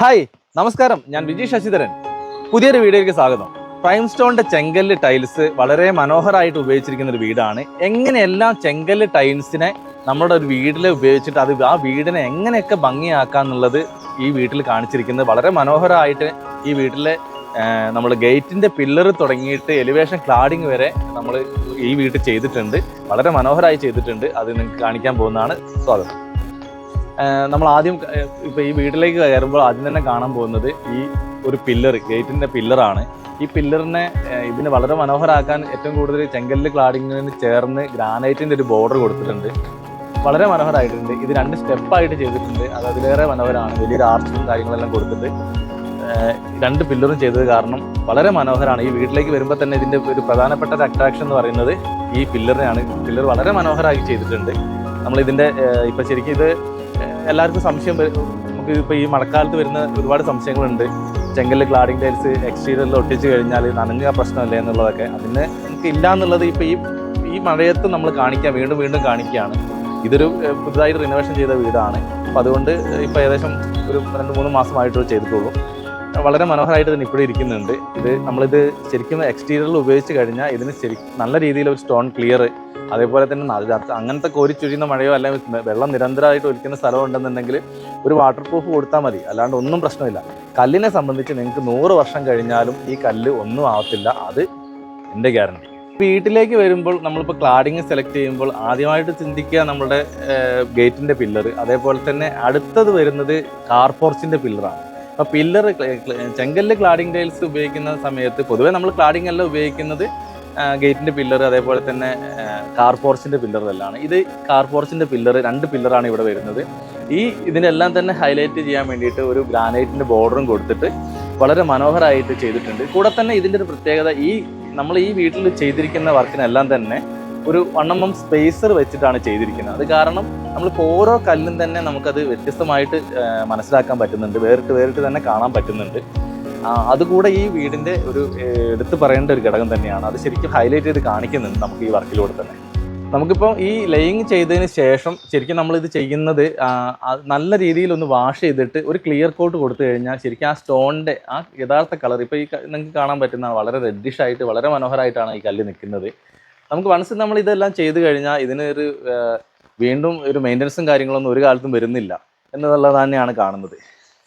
Hi നമസ്കാരം. ഞാൻ വിജയ് ശശിധരൻ. പുതിയൊരു വീഡിയോയിലേക്ക് സ്വാഗതം. പ്രൈം സ്റ്റോണിന്റെ ചെങ്കല്ല് ടൈൽസ് വളരെ മനോഹരമായിട്ട് ഉപയോഗിച്ചിരിക്കുന്ന ഒരു വീടാണ്. എങ്ങനെയെല്ലാം ചെങ്കല്ല് ടൈൽസിനെ നമ്മുടെ ഒരു വീട്ടിൽ ഉപയോഗിച്ചിട്ട് അത് ആ വീടിനെ എങ്ങനെയൊക്കെ ഭംഗിയാക്കാന്നുള്ളത് ഈ വീട്ടിൽ കാണിച്ചിരിക്കുന്നത് വളരെ മനോഹരമായിട്ട് ഈ വീട്ടിലെ നമ്മൾ ഗേറ്റിന്റെ പില്ലർ തുടങ്ങിയിട്ട് എലിവേഷൻ ക്ലാഡിങ് വരെ നമ്മൾ ഈ വീട്ടിൽ ചെയ്തിട്ടുണ്ട്. വളരെ മനോഹരമായി ചെയ്തിട്ടുണ്ട്. അത് നിങ്ങൾക്ക് കാണിക്കാൻ പോകുന്നതാണ്. സ്വാഗതം. നമ്മൾ ആദ്യം ഇപ്പൊ ഈ വീട്ടിലേക്ക് കയറുമ്പോൾ ആദ്യം തന്നെ കാണാൻ പോകുന്നത് ഈ ഒരു പില്ലർ ഗേറ്റിന്റെ പില്ലറാണ്. ഈ പില്ലറിനെ ഇതിനെ വളരെ മനോഹരമാക്കാൻ ഏറ്റവും കൂടുതൽ ചെങ്കല്ല് ക്ലാഡിങ്ങിന് ചേർന്ന് ഗ്രാനൈറ്റിന്റെ ഒരു ബോർഡർ കൊടുത്തിട്ടുണ്ട്. വളരെ മനോഹരമായിട്ടുണ്ട് ഇത് രണ്ട് സ്റ്റെപ്പായിട്ട് ചെയ്തിട്ടുണ്ട്. അത് അതിലേറെ മനോഹരമാണ് വലിയൊരു ആർച്ചും കാര്യങ്ങളെല്ലാം കൊടുത്തിട്ട്. രണ്ട് പില്ലറും ചെയ്തത് കാരണം വളരെ മനോഹരമാണ് ഈ വീട്ടിലേക്ക് വരുമ്പോൾ തന്നെ ഇതിന്റെ ഒരു പ്രധാനപ്പെട്ട ഒരു അട്രാക്ഷൻ എന്ന് പറയുന്നത് ഈ പില്ലറിനെയാണ്. പില്ലർ വളരെ മനോഹരമായി ചെയ്തിട്ടുണ്ട്. നമ്മൾ ഇതിന്റെ ഇപ്പം ശരിക്കും ഇത് എല്ലാവർക്കും സംശയം. നമുക്ക് ഇപ്പൊ ഈ മഴക്കാലത്ത് വരുന്ന ഒരുപാട് സംശയങ്ങളുണ്ട്. ചെങ്കല്ല് ക്ലാഡിംഗ് ടൈൽസ് എക്സ്റ്റീരിയറിൽ ഒട്ടിച്ച് കഴിഞ്ഞാൽ നനഞ്ഞ പ്രശ്നമല്ലേ എന്നുള്ളതൊക്കെ. അതിന് നമുക്ക് ഇല്ല എന്നുള്ളത് ഇപ്പൊ ഈ ഈ മഴയത്ത് നമ്മൾ കാണിക്കാം. വീണ്ടും വീണ്ടും കാണിക്കുകയാണ്. ഇതൊരു പുതുതായിട്ട് റിനോവേഷൻ ചെയ്ത വീടാണ്. അപ്പോൾ അതുകൊണ്ട് ഇപ്പോൾ ഏകദേശം ഒരു രണ്ട് മൂന്ന് മാസമായിട്ട് ചെയ്തിട്ടുള്ളൂ. വളരെ മനോഹരമായിട്ട് തന്നെ ഇപ്പോഴും ഇരിക്കുന്നുണ്ട്. ഇത് നമ്മളിത് ശരിക്കും എക്സ്റ്റീരിയറിൽ ഉപയോഗിച്ച് കഴിഞ്ഞാൽ ഇതിന് ശരി നല്ല രീതിയിൽ ഒരു സ്റ്റോൺ ക്ലിയർ അതേപോലെ തന്നെ അങ്ങനത്തെ കോരിച്ചൊരിയുന്ന മഴയോ അല്ലെങ്കിൽ വെള്ളം നിരന്തരമായിട്ട് ഒലിക്കുന്ന സ്ഥലം ഉണ്ടെന്നുണ്ടെങ്കിൽ ഒരു വാട്ടർ പ്രൂഫ് കൊടുത്താൽ മതി. അല്ലാണ്ട് ഒന്നും പ്രശ്നമില്ല. കല്ലിനെ സംബന്ധിച്ച് നിങ്ങൾക്ക് നൂറ് വർഷം കഴിഞ്ഞാലും ഈ കല്ല് ഒന്നും ആവത്തില്ല. അത് എന്റെ ഗ്യാരണ്ടി. വീട്ടിലേക്ക് വരുമ്പോൾ നമ്മളിപ്പോൾ ക്ലാഡിങ് സെലക്ട് ചെയ്യുമ്പോൾ ആദ്യമായിട്ട് ചിന്തിക്കുക നമ്മുടെ ഗേറ്റിന്റെ പില്ലർ അതേപോലെ തന്നെ അടുത്തത് വരുന്നത് കാർ പോർച്ചിന്റെ പില്ലറാണ്. അപ്പോൾ പില്ലർ ചെങ്കല്ല് ക്ലാഡിങ് ടൈൽസ് ഉപയോഗിക്കുന്ന സമയത്ത് പൊതുവേ നമ്മൾ ക്ലാഡിംഗ് അല്ല ഉപയോഗിക്കുന്നത് ഗേറ്റിന്റെ പില്ലർ അതേപോലെ തന്നെ കാർ പോർച്ചിന്റെ പില്ലറിലെല്ലാം ഇത് കാർ പോർച്ചിന്റെ പില്ലർ രണ്ട് പില്ലറാണ് ഇവിടെ വരുന്നത്. ഈ ഇതിനെല്ലാം തന്നെ ഹൈലൈറ്റ് ചെയ്യാൻ വേണ്ടിയിട്ട് ഒരു ഗ്രാനൈറ്റിന്റെ ബോർഡറും കൊടുത്തിട്ട് വളരെ മനോഹരമായിട്ട് ചെയ്തിട്ടുണ്ട്. കൂടെ തന്നെ ഇതിന്റെ ഒരു പ്രത്യേകത ഈ നമ്മൾ ഈ വീട്ടിൽ ചെയ്തിരിക്കുന്ന വർക്കിനെല്ലാം തന്നെ ഒരു വൺ എം എം സ്പേസർ വെച്ചിട്ടാണ് ചെയ്തിരിക്കുന്നത്. അത് കാരണം നമ്മളിപ്പോൾ ഓരോ കല്ലും തന്നെ നമുക്കത് വ്യത്യസ്തമായിട്ട് മനസ്സിലാക്കാൻ പറ്റുന്നുണ്ട്. വേറിട്ട് വേറിട്ട് തന്നെ കാണാൻ പറ്റുന്നുണ്ട്. അതുകൂടെ ഈ വീടിന്റെ ഒരു എടുത്ത് പറയേണ്ട ഒരു ഘടകം തന്നെയാണ്. അത് ശരിക്കും ഹൈലൈറ്റ് ചെയ്ത് കാണിക്കുന്നുണ്ട് നമുക്ക് ഈ വർക്കിലൂടെ തന്നെ. നമുക്കിപ്പോൾ ഈ ലെയിങ് ചെയ്തതിന് ശേഷം ശരിക്കും നമ്മളിത് ചെയ്യുന്നത് നല്ല രീതിയിൽ ഒന്ന് വാഷ് ചെയ്തിട്ട് ഒരു ക്ലിയർ കോട്ട് കൊടുത്തു കഴിഞ്ഞാൽ ശരിക്കും ആ സ്റ്റോണിന്റെ ആ യഥാർത്ഥ കളർ ഇപ്പോൾ ഈ നിങ്ങൾക്ക് കാണാൻ പറ്റുന്ന വളരെ റെഡിഷ് ആയിട്ട് വളരെ മനോഹരമായിട്ടാണ് ഈ കല്ല് നിൽക്കുന്നത്. നമുക്ക് വൺസ് നമ്മൾ ഇതെല്ലാം ചെയ്തു കഴിഞ്ഞാൽ ഇതിനൊരു വീണ്ടും ഒരു മെയിന്റനൻസും കാര്യങ്ങളൊന്നും ഒരു കാലത്തും വരുന്നില്ല എന്നുള്ളത് തന്നെയാണ് കാണുന്നത്.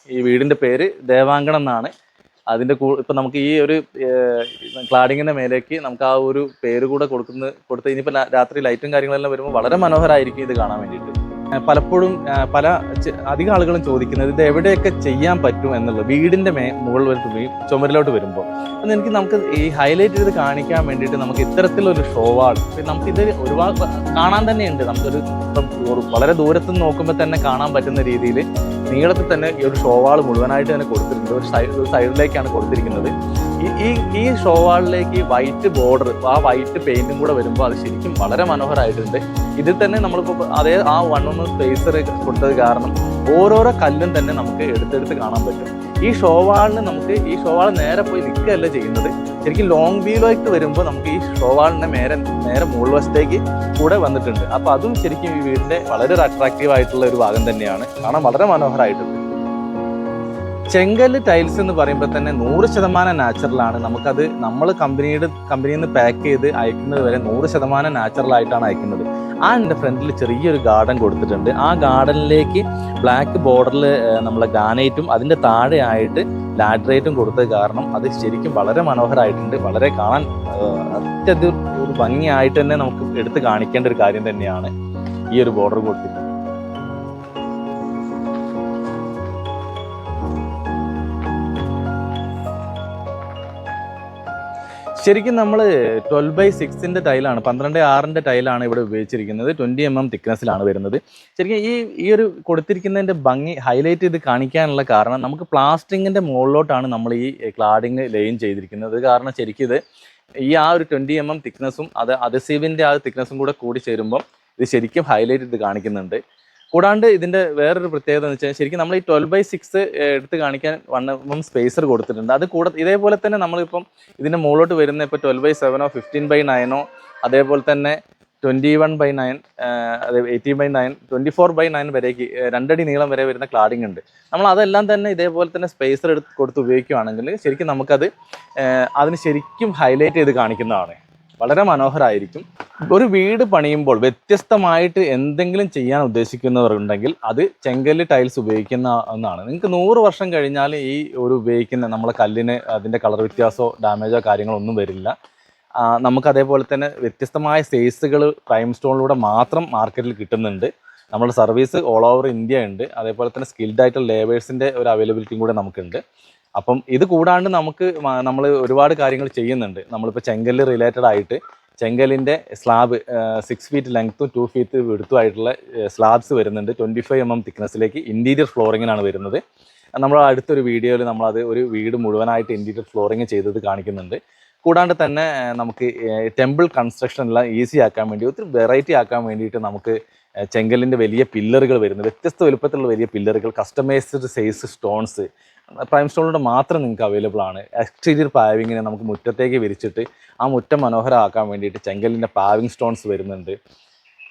ഈ വീടിന്റെ പേര് ദേവാങ്കണം എന്നാണ്. അതിന്റെ കൂ ഇപ്പം നമുക്ക് ഈ ഒരു ക്ലാഡിങ്ങിന്റെ മേലേക്ക് നമുക്ക് ആ ഒരു പേര് കൂടെ കൊടുക്കുന്ന കൊടുത്ത് ഇനിയിപ്പോൾ രാത്രി ലൈറ്റും കാര്യങ്ങളെല്ലാം വരുമ്പോൾ വളരെ മനോഹരമായിരിക്കും ഇത് കാണാൻ വേണ്ടിയിട്ട്. പലപ്പോഴും പല അധിക ആളുകളും ചോദിക്കുന്നത് ഇത് എവിടെയൊക്കെ ചെയ്യാൻ പറ്റും എന്നുള്ളത് വീടിന്റെ മേ മുകളിൽ വരുമ്പോൾ ചുമരിലോട്ട് വരുമ്പോൾ അപ്പം എനിക്ക് നമുക്ക് ഈ ഹൈലൈറ്റ് ചെയ്ത് കാണിക്കാൻ വേണ്ടിയിട്ട് നമുക്ക് ഇത്തരത്തിലൊരു ഷോവാൾ നമുക്ക് ഇത് ഒരുപാട് കാണാൻ തന്നെയുണ്ട്. നമുക്കൊരു വളരെ ദൂരത്ത് നോക്കുമ്പോൾ തന്നെ കാണാൻ പറ്റുന്ന രീതിയിൽ നീളത്തിൽ തന്നെ ഈ ഒരു ഷോവാൾ മുഴുവനായിട്ട് തന്നെ കൊടുത്തിട്ടുണ്ട് ഒരു സൈഡ് സൈഡിലേക്കാണ് കൊടുത്തിരിക്കുന്നത്. ഈ ഈ ഷോവാളിലേക്ക് വൈറ്റ് ബോർഡർ ആ വൈറ്റ് പെയിന്റും കൂടെ വരുമ്പോൾ അത് ശരിക്കും വളരെ മനോഹരമായിട്ടുണ്ട് ഇതിൽ തന്നെ നമ്മളിപ്പോൾ അതേ ആ വൺ ഒന്ന് സ്പേസർ കൊടുത്തത് കാരണം ഓരോരോ കല്ലും തന്നെ നമുക്ക് എടുത്തെടുത്ത് കാണാൻ പറ്റും. ഈ ഷോവാളിന് നമുക്ക് ഈ ഷോവാൾ നേരെ പോയി നിൽക്കുകയല്ല ചെയ്യുന്നത്. ശരിക്കും ലോങ് വ്യൂയിലേക്ക് വരുമ്പോൾ നമുക്ക് ഈ ഷോവാളിനെ നേരെ നേരെ വശത്തേക്ക് കൂടെ വന്നിട്ടുണ്ട്. അപ്പോൾ അതും ശരിക്കും ഈ വീടിന്റെ വളരെ അട്രാക്റ്റീവ് ആയിട്ടുള്ള ഒരു ഭാഗം തന്നെയാണ്. കാണാൻ വളരെ മനോഹരമായിട്ടുണ്ട്. ചെങ്കല്ല് ടൈൽസ് എന്ന് പറയുമ്പോൾ തന്നെ നൂറ് ശതമാനം നാച്ചുറലാണ് നമുക്കത് നമ്മൾ കമ്പനിയുടെ കമ്പനിയിൽ നിന്ന് പാക്ക് ചെയ്ത് അയക്കുന്നത് വരെ നൂറ് ശതമാനം നാച്ചുറൽ ആയിട്ടാണ് അയക്കുന്നത്. ആ എന്റെ ഫ്രണ്ടിൽ ചെറിയൊരു ഗാർഡൻ കൊടുത്തിട്ടുണ്ട്. ആ ഗാർഡനിലേക്ക് ബ്ലാക്ക് ബോർഡറിൽ നമ്മളെ ഗാനൈറ്റും അതിന്റെ താഴെയായിട്ട് ലാറ്ററേറ്റും കൊടുത്തത് കാരണം അത് ശരിക്കും വളരെ മനോഹരമായിട്ടുണ്ട് വളരെ കാണാൻ അത്യധികം ഒരു ഭംഗിയായിട്ട് തന്നെ നമുക്ക് എടുത്ത് കാണിക്കേണ്ട ഒരു കാര്യം തന്നെയാണ് ഈ ഒരു ബോർഡർ കൊടുത്തിട്ട് ശരിക്കും നമ്മൾ ട്വൽവ് ബൈ സിക്സിന്റെ ടൈലാണ് പന്ത്രണ്ട് ആറിന്റെ ടൈലാണ് ഇവിടെ ഉപയോഗിച്ചിരിക്കുന്നത്. ട്വന്റി എം എം തിക്നെസ്സിലാണ് വരുന്നത്. ശരിക്കും ഈ ഈ ഒരു കൊടുത്തിരിക്കുന്നതിന്റെ ഭംഗി ഹൈലൈറ്റ് ചെയ്ത് കാണിക്കാനുള്ള കാരണം നമുക്ക് പ്ലാസ്റ്റിങ്ങിന്റെ മുകളിലോട്ടാണ് നമ്മൾ ഈ ക്ലാഡിങ് ലൈൻ ചെയ്തിരിക്കുന്നത്. കാരണം ശരിക്കും ഇത് ഈ ആ ഒരു ട്വന്റി എം എം തിക്നെസ്സും അത് അതസീവിന്റെ ആ തിക്നെസ്സും കൂടെ കൂടി ചേരുമ്പം ഇത് ശരിക്കും ഹൈലൈറ്റ് ചെയ്ത് കാണിക്കുന്നുണ്ട്. കൂടാണ്ട് ഇതിന്റെ വേറൊരു പ്രത്യേകത എന്ന് വെച്ചാൽ ശരിക്കും നമ്മൾ ഈ ട്വൽവ് ബൈ സിക്സ് എടുത്ത് കാണിക്കാൻ എം സ്പേസർ കൊടുത്തിട്ടുണ്ട്. അത് കൂടെ ഇതേപോലെ തന്നെ നമ്മളിപ്പം ഇതിന്റെ മുകളിലോട്ട് വരുന്ന ഇപ്പോൾ ട്വൽവ് ബൈ സെവനോ ഫിഫ്റ്റീൻ ബൈ നയനോ അതേപോലെ തന്നെ ട്വന്റി വൺ ബൈ നയൻ അതെ eighteen by nine twenty four by nine വരേക്ക് രണ്ടടി നീളം വരെ വരുന്ന ക്ലാഡിംഗ് ഉണ്ട്. നമ്മൾ അതെല്ലാം തന്നെ ഇതേപോലെ തന്നെ സ്പേസർ എടുത്ത് കൊടുത്ത് ഉപയോഗിക്കുകയാണെങ്കിൽ ശരിക്കും നമുക്കത് അതിന് ശരിക്കും ഹൈലൈറ്റ് ചെയ്ത് കാണിക്കുന്നതാണ്. വളരെ മനോഹരമായിരിക്കും ഒരു വീട് പണിയുമ്പോൾ വ്യത്യസ്തമായിട്ട് എന്തെങ്കിലും ചെയ്യാൻ ഉദ്ദേശിക്കുന്നവരുണ്ടെങ്കിൽ അത് ചെങ്കല്ല് ടൈൽസ് ഉപയോഗിക്കുന്ന ഒന്നാണ്. നിങ്ങൾക്ക് നൂറ് വർഷം കഴിഞ്ഞാൽ ഈ ഒരു ഉപയോഗിക്കുന്ന നമ്മളെ കല്ലിന് അതിന്റെ കളർ വ്യത്യാസമോ ഡാമേജോ കാര്യങ്ങളോ ഒന്നും വരില്ല. നമുക്ക് അതേപോലെ തന്നെ വ്യത്യസ്തമായ സൈസുകൾ പ്രൈം സ്റ്റോണിലൂടെ മാത്രം മാർക്കറ്റിൽ കിട്ടുന്നുണ്ട്. നമ്മുടെ സർവീസ് ഓൾ ഓവർ ഇന്ത്യ ഉണ്ട്. അതേപോലെ തന്നെ സ്കിൽഡ് ആയിട്ടുള്ള ലേബേഴ്സിന്റെ ഒരു അവൈലബിലിറ്റിയും കൂടെ നമുക്കുണ്ട്. അപ്പം ഇത് കൂടാണ്ട് നമുക്ക് നമ്മൾ ഒരുപാട് കാര്യങ്ങൾ ചെയ്യുന്നുണ്ട്. നമ്മളിപ്പോൾ ചെങ്കല്ല് റിലേറ്റഡ് ആയിട്ട് ചെങ്കലിന്റെ സ്ലാബ് സിക്സ് ഫീറ്റ് ലെങ്ത്തും ടു ഫീറ്റ് വിടുത്തുമായിട്ടുള്ള സ്ലാബ്സ് വരുന്നുണ്ട്. ട്വന്റി ഫൈവ് എം എം തിക്നെസ്സിലേക്ക് ഇന്റീരിയർ ഫ്ലോറിങ്ങിനാണ് വരുന്നത്. നമ്മൾ അടുത്തൊരു വീഡിയോയിൽ നമ്മളത് ഒരു വീട് മുഴുവനായിട്ട് ഇന്റീരിയർ ഫ്ലോറിങ് ചെയ്തത് കാണിക്കുന്നുണ്ട്. കൂടാണ്ട് തന്നെ നമുക്ക് ടെമ്പിൾ കൺസ്ട്രക്ഷൻ എല്ലാം ഈസി ആക്കാൻ വേണ്ടി ഒത്തിരി വെറൈറ്റി ആക്കാൻ വേണ്ടിയിട്ട് നമുക്ക് ചെങ്കലിന്റെ വലിയ പില്ലറുകൾ വരുന്നത് വ്യത്യസ്ത വലുപ്പത്തിലുള്ള വലിയ പില്ലറുകൾ കസ്റ്റമൈസ്ഡ് സൈസ് സ്റ്റോൺസ് പ്രൈം സ്റ്റോണിലൂടെ മാത്രം നിങ്ങൾക്ക് അവൈലബിൾ ആണ്. എക്സ്റ്റീരിയർ പാവിങ്ങിനെ നമുക്ക് മുറ്റത്തേക്ക് വിരിച്ചിട്ട് ആ മുറ്റം മനോഹരമാക്കാൻ വേണ്ടിയിട്ട് ചെങ്കലിന്റെ പാവിങ് സ്റ്റോൺസ് വരുന്നുണ്ട്.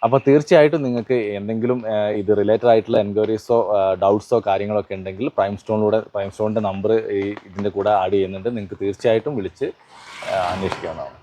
അപ്പോൾ തീർച്ചയായിട്ടും നിങ്ങൾക്ക് എന്തെങ്കിലും ഇത് റിലേറ്റഡ് ആയിട്ടുള്ള എൻക്വയറീസോ ഡൗട്ട്സോ കാര്യങ്ങളൊക്കെ ഉണ്ടെങ്കിൽ പ്രൈം സ്റ്റോണിലൂടെ പ്രൈം സ്റ്റോണിന്റെ നമ്പർ ഈ ഇതിന്റെ കൂടെ ആഡ് ചെയ്യുന്നുണ്ട്. നിങ്ങൾക്ക് തീർച്ചയായിട്ടും വിളിച്ച് അന്വേഷിക്കാവുന്നതാണ്.